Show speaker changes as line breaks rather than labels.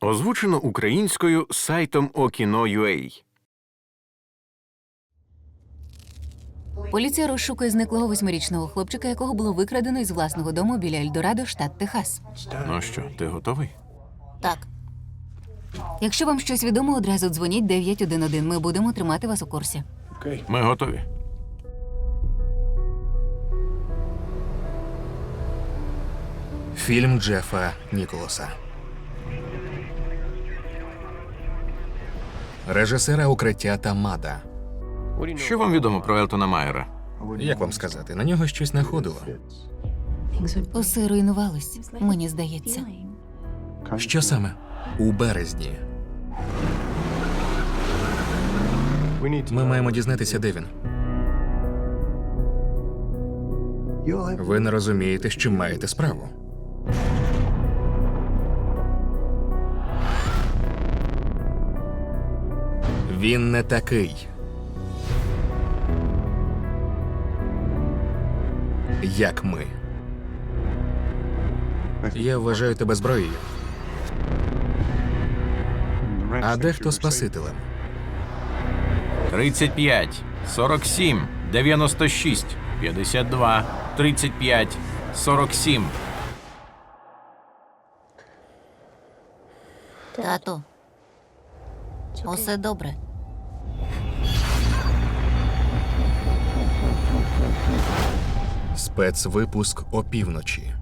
Озвучено українською сайтом Okino.ua
Поліція розшукує зниклого восьмирічного хлопчика, якого було викрадено із власного дому біля Ельдорадо, штат Техас.
Ну що, ти готовий?
Так. Якщо вам щось відомо, одразу дзвоніть 911. Ми будемо тримати вас у курсі.
Ми готові.
Фільм Джефа Ніколаса. Режисера укриття Тамада.
Що вам відомо про Елтона Майера?
Як вам сказати, на нього щось находило.
Усе руйнувалось, мені здається.
Що саме? У березні. Ми маємо дізнатися, де він. Ви не розумієте, з чим маєте справу. Він не такий. Як ми. Я вважаю тебе зброєю, а дехто спасителем.
35, 47, 96, 52, 35, 47.
Тато, усе добре.
Спецвипуск опівночі.